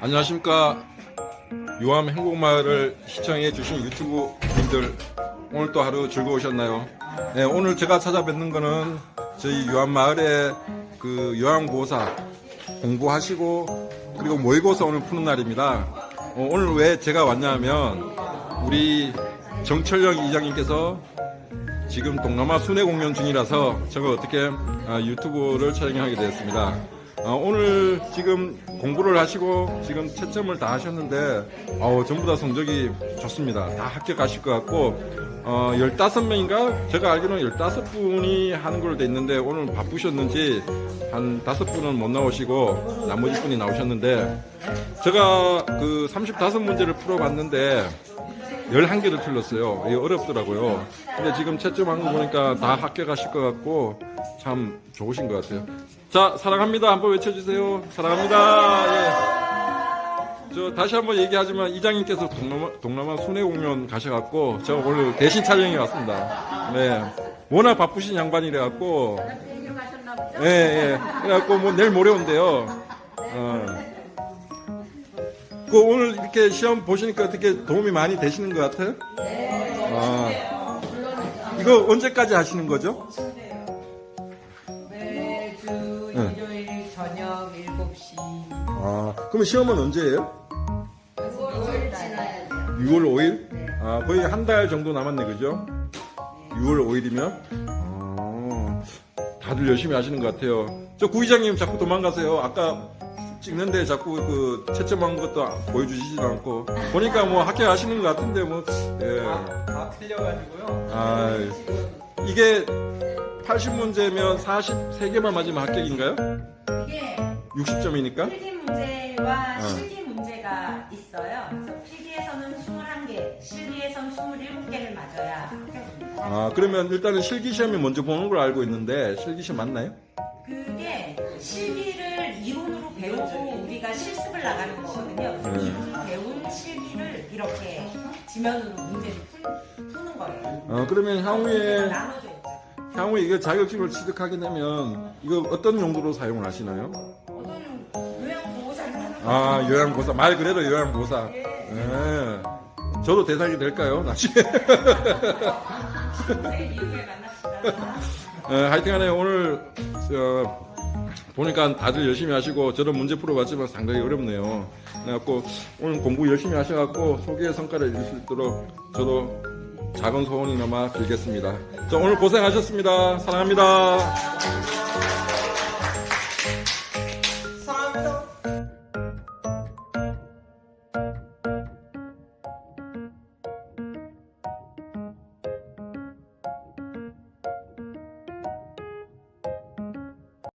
안녕하십니까. 유암 행복마을을 시청해 주신 유튜브 분들 오늘 또 하루 즐거우셨나요? 네, 오늘 제가 찾아뵙는 거는 저희 유암 마을의 그 요양보호사 공부하시고 그리고 모의고사 오늘 푸는 날입니다. 어, 오늘 왜 제가 왔냐면 우리 정철영 이장님께서 지금 동남아 순회 공연 중이라서 제가 어떻게 아, 유튜브를 촬영하게 되었습니다. 아, 오늘 지금 공부를 하시고 지금 채점을 다 하셨는데 어우, 전부 다 성적이 좋습니다. 다 합격하실 것 같고 어, 15명인가? 제가 알기로는 15분이 하는 걸로 돼 있는데 오늘 바쁘셨는지 한 5분은 못 나오시고 나머지 분이 나오셨는데 제가 그 35문제를 풀어봤는데 11개를 틀렸어요. 이게 어렵더라고요. 근데 지금 채점한 거 보니까 다 합격하실 것 같고 참 좋으신 것 같아요. 자, 사랑합니다. 한번 외쳐주세요. 사랑합니다. 예. 저 다시 한번 얘기하지만 이장님께서 동남아, 동남아 순회 공연 가셔갖고 제가 오늘 대신 촬영에 왔습니다. 네. 워낙 바쁘신 양반이래 갖고 예, 예. 그래갖고 뭐 내일 모레 온대요. 어. 그 오늘 이렇게 시험 보시니까 어떻게 도움이 많이 되시는 것 같아요? 아, 이거 언제까지 하시는 거죠? 아, 그럼 시험은 언제예요? 6월 지나야 돼요. 6월 5일? 아, 거의 한 달 정도 남았네, 그죠? 6월 5일이면? 어, 다들 열심히 하시는 것 같아요. 저 구이장님 자꾸 도망가세요. 아까 찍는데 자꾸 그 채점한 것도 보여주시지도 않고. 보니까 뭐 합격하시는 것 같은데, 뭐, 예. 다 틀려가지고요. 아, 이게 80문제면 43개만 맞으면 합격인가요? 이게 60점이니까? 필기 문제와 어. 실기 문제가 있어요. 그래서 필기에서는 21개, 실기에서는 27개를 맞아야 합격입니다. 아, 그러면 일단은 실기 시험이 먼저 보는 걸 알고 있는데, 실기 시험 맞나요? 그게 실기를 이론으로 배우고 우리가 실습을 나가는 거거든요. 그래서 네. 이론을 배운 실기를 이렇게 지면으로 문제를 풀, 푸는 거예요. 어, 그러면 향후에, 있죠. 향후에 이거 자격증을 취득하게 되면, 이거 어떤 용도로 사용을 하시나요? 어떤 요양보호사를 하는 아, 요양보사. 말 그대로 요양보사. 예. 저도 대상이 될까요? 나중에. 네, 이후에 만납시다. 어, 하여튼 간에 오늘, 어, 보니까 다들 열심히 하시고, 저도 문제 풀어봤지만 상당히 어렵네요. 그래갖고, 오늘 공부 열심히 하셔갖고, 소개의 성과를 이룰 수 있도록 저도 작은 소원이나마 빌겠습니다. 자, 오늘 고생하셨습니다. 사랑합니다.